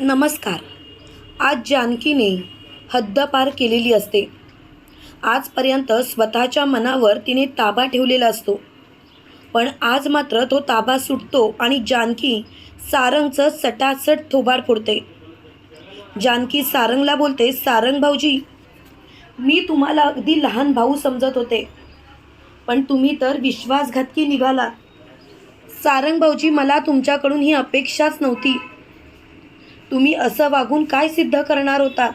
नमस्कार. आज जानकीने हद्दपार केलेली असते. आजपर्यंत स्वतःच्या मनावर तिने ताबा ठेवलेला असतो. पण आज मात्र तो ताबा सुटतो आणि जानकी सारंगचं सटासट थोबाड फोडते. जानकी सारंगला बोलते सारंग भाऊजी मी तुम्हाला अगदी लहान भाऊ समजत होते. पण तुम्ही तर विश्वासघातकी निघाला सारंग भाऊजी मला तुमच्याकडून ही अपेक्षाच नव्हती. तुम्ही असं वागून काय सिद्ध करणार होता?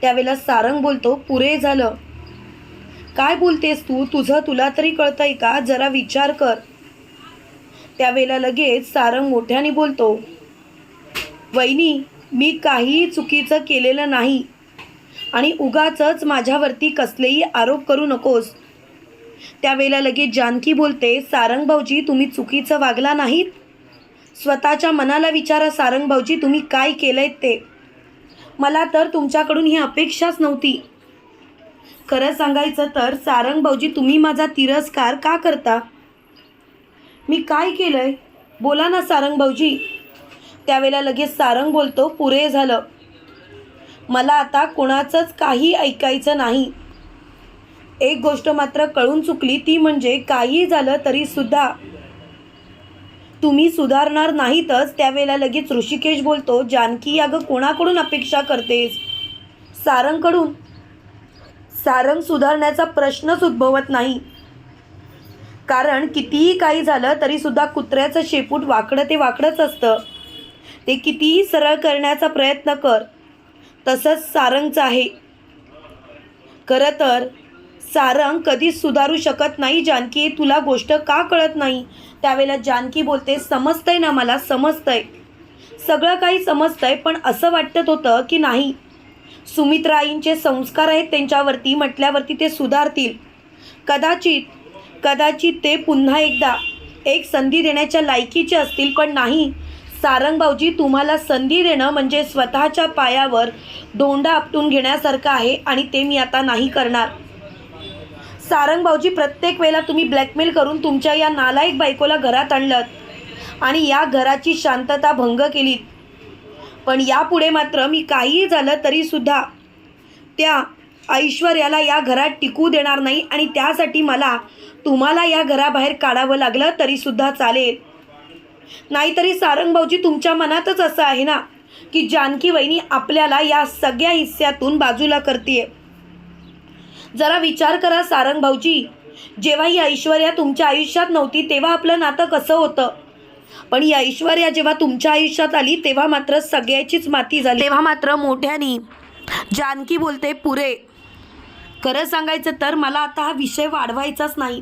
त्यावेळेला सारंग बोलतो पुरे झालं. काय बोलतेस तू? तुझं तुला तरी कळतंय का? जरा विचार कर. त्यावेळेला लगेच सारंग मोठ्याने बोलतो वहिनी मी काहीही चुकीचं केलेलं नाही आणि उगाचच माझ्यावरती कसलेही आरोप करू नकोस. त्यावेळेला लगेच जानकी बोलते सारंग भाऊजी तुम्ही चुकीचं वागला नाहीत? स्वतःच्या मनाला विचारा सारंग भाऊजी तुम्ही काय केलंय ते? मला तर तुमच्याकडून ही अपेक्षाच नव्हती. खरं सांगायचं तर सारंग भाऊजी तुम्ही माझा तिरस्कार का करता? मी काय केलंय? बोला ना सारंग भाऊजी. त्यावेळेला लगेच सारंग बोलतो पुरे झालं. मला आता कोणाचंच काही ऐकायचं नाही. एक गोष्ट मात्र कळून चुकली ती म्हणजे काही झालं तरीसुद्धा तुम्ही सुधारणार नाहीतच त्यावेळेला लगेच ऋषिकेश बोलतो जानकी अगं कोणाकडून अपेक्षा करतेस? सारंगकडून. सारंग सुधारण्याचा प्रश्नच उद्भवत नाही. कारण कितीही काही झालं तरी सुद्धा कुत्र्याचं शेपूट वाकडं ते वाकडंच असतं. ते कितीही सरळ करण्याचा प्रयत्न कर तसंच सारंगचं आहे. खरं तर सारंग कधीच सुधारू शकत नाही. जानकी तुला गोष्ट का कळत नाही? त्यावेळेला जानकी बोलते समजतंय ना मला समजतंय. सगळं काही समजतंय पण असं वाटत होतं की नाही. सुमित्राईंचे संस्कार आहेत त्यांच्यावरती म्हटल्यावरती ते सुधारतील. कदाचित कदाचित ते पुन्हा एकदा एक संधी देण्याच्या लायकीचे असतील पण नाही. सारंग भाऊजी तुम्हाला संधी देणं म्हणजे स्वतःच्या पायावर दोंडा आपटून घेण्यासारखं आहे आणि ते मी आता नाही करणार. सारंग भाऊजी प्रत्येक वेळेला तुम्ही ब्लॅकमेल करून तुमच्या या नालायक बायकोला घरात आणलं. आणि या घराची शांतता भंग केलीत. पण यापुढे मात्र मी काहीही झालं तरीसुद्धा त्या ऐश्वर्याला या घरात टिकू देणार नाही आणि त्यासाठी मला तुम्हाला या घराबाहेर काढावं लागलं तरीसुद्धा चालेल. नाहीतरी सारंग भाऊजी तुमच्या मनातच असं आहे ना की जानकी वहिनी आपल्याला या सगळ्या हिस्स्यातून बाजूला करते जरा विचार करा सारंग भाऊजी जेव्हा ही ऐश्वर्या तुमच्या आयुष्यात नव्हती तेव्हा आपलं नातं कसं होतं? पण ही ऐश्वर्या जेव्हा तुमच्या आयुष्यात आली तेव्हा मात्र सगळ्याचीच माती झाली. तेव्हा मात्र मोठ्यानी जानकी बोलते पुरे खरं सांगायचं तर मला आता हा विषय वाढवायचाच नाही.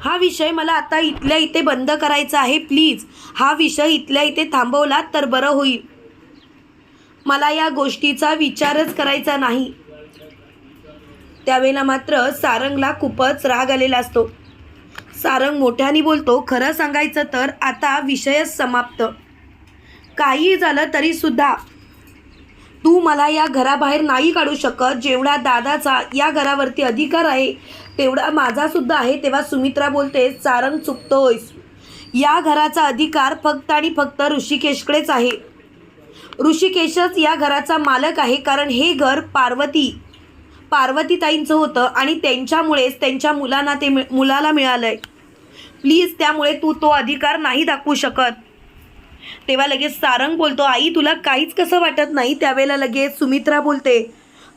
हा विषय मला आता इथल्या इथे बंद करायचा आहे प्लीज. हा विषय इथल्या इथे थांबवला तर बरं होईल. मला या गोष्टीचा विचारच करायचा नाही. त्यावेळेला मात्र सारंगला खूपच राग आलेला असतो. सारंग मोठ्याने बोलतो खरं सांगायचं तर आता विषयच समाप्त. काही झालं तरीसुद्धा तू मला या घराबाहेर नाही काढू शकत. जेवढा दादाचा या घरावरती अधिकार आहे तेवढा माझासुद्धा आहे तेव्हा सुमित्रा बोलते सारंग चुकतोयस. या घराचा अधिकार फक्त आणि फक्त ऋषिकेशकडेच आहे. ऋषिकेशच या घराचा मालक आहे कारण हे घर पार्वती पार्वतीताईंचं होतं आणि त्यांच्यामुळेच त्यांच्या मुलांना ते मुलाला मिळालं आहे प्लीज त्यामुळे तू तो अधिकार नाही दाखवू शकत. तेव्हा लगेच सारंग बोलतो आई तुला काहीच कसं वाटत नाही? त्यावेळेला लगेच सुमित्रा बोलते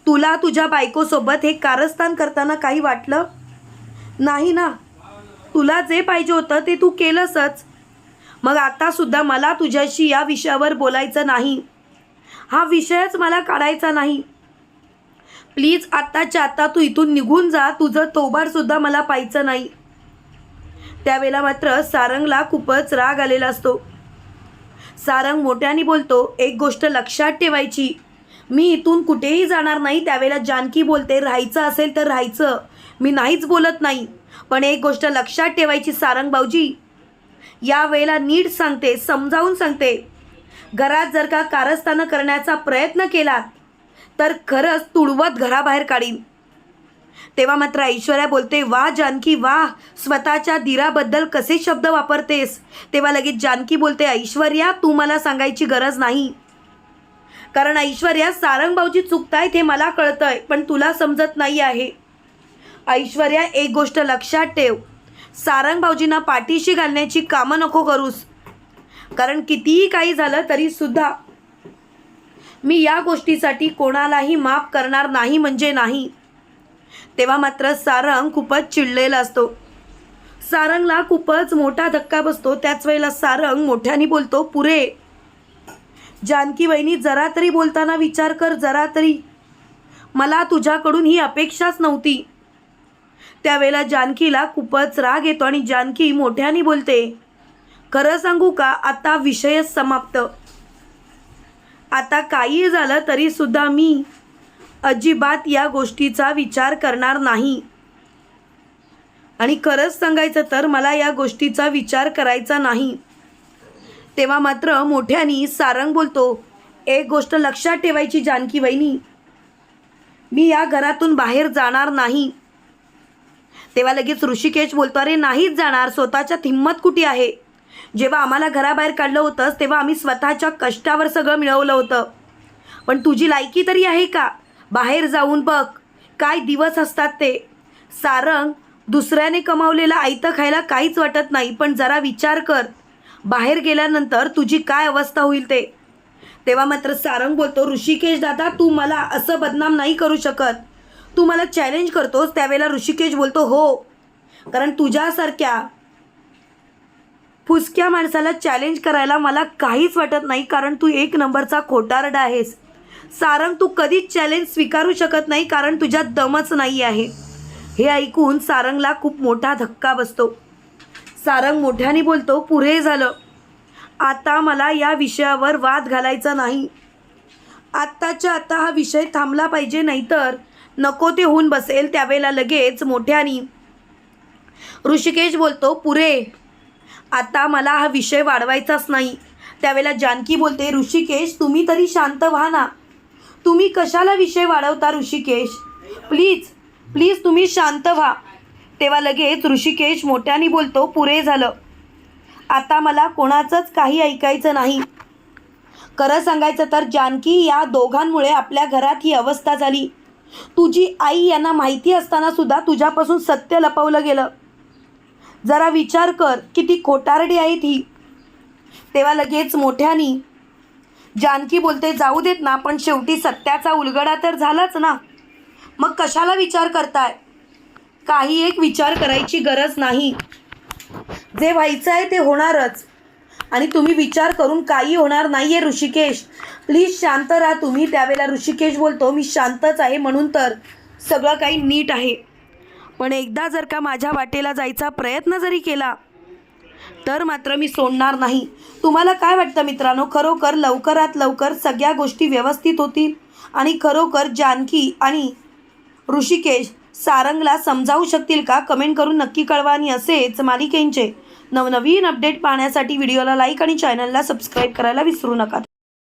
तुला तुझ्या बायकोसोबत हे कारस्थान करताना काही वाटलं? नाही ना. तुला जे पाहिजे होतं ते तू केलंसच. मग आतासुद्धा मला तुझ्याशी या विषयावर बोलायचं नाही. हा विषयच मला काढायचा नाही. प्लीज आत्ताच्या आत्ता तू इथून निघून जा. तुझं तोबारसुद्धा मला पाहायचं नाही. त्यावेळेला मात्र सारंगला खूपच राग आलेला असतो. सारंग मोठ्याने बोलतो एक गोष्ट लक्षात ठेवायची. मी इथून कुठेही जाणार नाही. त्यावेळेला जानकी बोलते राहायचं असेल तर राहायचं. मी नाहीच बोलत नाही. पण एक गोष्ट लक्षात ठेवायची सारंग भाऊजी. या वेळेला नीट सांगते समजावून सांगते. घरात जर का कारस्थानं करण्याचा प्रयत्न केला तर खरंच तुडवत घराबाहेर काढीन. तेव्हा मात्र ऐश्वर्या बोलते वा जानकी वा स्वतःच्या धीराबद्दल कसे शब्द वापरतेस? तेव्हा लगेच जानकी बोलते ऐश्वर्या तू मला सांगायची गरज नाही. कारण ऐश्वर्या सारंग भाऊजी चुकतायत हे मला कळतंय पण तुला समजत नाही आहे. ऐश्वर्या एक गोष्ट लक्षात ठेव. सारंग भाऊजींना पाठीशी घालण्याची कामं नको करूस. कारण कितीही काही झालं तरीसुद्धा मी या गोष्टीसाठी कोणालाही माफ करणार नाही म्हणजे नाही. तेव्हा मात्र सारंग खूपच चिडलेला असतो. सारंगला खूपच मोठा धक्का बसतो. त्याच वेळेला सारंग मोठ्याने बोलतो पुरे जानकी वहिनी जरा तरी बोलताना विचार कर जरा तरी. मला तुझ्याकडून ही अपेक्षाच नव्हती. त्यावेळेला जानकीला खूपच राग येतो आणि जानकी मोठ्याने बोलते खरं सांगू का आता विषयच समाप्त. आता काही झालं तरी सुद्धा मी अजिबात या गोष्टीचा विचार करणार नाही. आणि खरंच सांगायचं तर मला या गोष्टीचा विचार करायचा नाही. तेव्हा मात्र मोठ्यानी सारंग बोलतो एक गोष्ट लक्षात ठेवायची जानकी वहिनी. मी या घरातून बाहेर जाणार नाही. तेव्हा लगेच ऋषिकेश बोलतो अरे नाहीच जाणार. स्वतःच्यात हिंमत कुठे आहे? जेव्हा आम्हाला घराबाहेर काढलं होतंस तेव्हा आम्ही स्वतःच्या कष्टावर सगळं मिळवलं होतं. पण तुझी लायकी तरी आहे का? बाहेर जाऊन बघ काय दिवस असतात ते. सारंग दुसऱ्याने कमावलेलं आयतं खायला काहीच वाटत नाही पण जरा विचार कर. बाहेर गेल्यानंतर तुझी काय अवस्था होईल ते. तेव्हा मात्र सारंग बोलतो ऋषिकेश दादा तू मला असं बदनाम नाही करू शकत. तू मला चॅलेंज करतोस त्यावेळेला ऋषिकेश बोलतो हो. कारण तुझ्यासारख्या फुसक्या माणसाला चॅलेंज करायला मला काहीच वाटत नाही कारण तू एक नंबरचा खोटारडा आहेस. सारंग तू कधीच चॅलेंज स्वीकारू शकत नाही कारण तुझ्यात दमच नाही आहे. हे ऐकून सारंगला खूप मोठा धक्का बसतो. सारंग मोठ्याने बोलतो पुरे झालं. आता मला या विषयावर वाद घालायचा नाही. आत्ताच्या आता हा विषय थांबला पाहिजे नाहीतर नको ते होऊन बसेल त्यावेळेला लगेच मोठ्यानी. ऋषिकेश बोलतो पुरे आता मला हा विषय वाढवायचाच नाही. त्यावेळेला जानकी बोलते ऋषिकेश तुम्ही तरी शांत व्हा ना. तुम्ही कशाला विषय वाढवता ऋषिकेश? प्लीज प्लीज तुम्ही शांत व्हा. तेव्हा लगेच ऋषिकेश मोठ्याने बोलतो पुरे झालं. आता मला कोणाचंच काही ऐकायचं नाही. खरं सांगायचं तर जानकी या दोघांमुळे आपल्या घरात ही अवस्था झाली. तुझी आई यांना माहिती असताना सुद्धा तुझ्यापासून सत्य लपवलं गेलं. जरा विचार कर किती खोटारडी आहे ती. तेव्हा लगेच मोठ्यानी जानकी बोलते जाऊ देत ना पण शेवटी सत्याचा उलगडा तर झालाच ना. मग कशाला विचार करताय? काही एक विचार करायची गरज नाही. जे व्हायचं आहे ते होणारच. आणि तुम्ही विचार करून काही होणार नाही आहे ऋषिकेश. प्लीज शांत राहा तुम्ही. त्यावेळेला ऋषिकेश बोलतो मी शांतच आहे म्हणून तर सगळं काही नीट आहे. पण एकदा जर का माझ्या वाटेला जायचा प्रयत्न जरी केला तर मात्र मी सोडणार नाही. तुम्हाला काय वाटतं मित्रांनो? खरोखर लवकरात लवकर सगळ्या गोष्टी व्यवस्थित होतील आणि खरोखर जानकी आणि ऋषिकेश सारंगला समजावू शकतील का? कमेंट करून नक्की कळवा आणि असेच मालिकेंचे नवनवीन अपडेट पाहण्यासाठी व्हिडिओला लाईक आणि चॅनलला सबस्क्राईब करायला विसरू नका.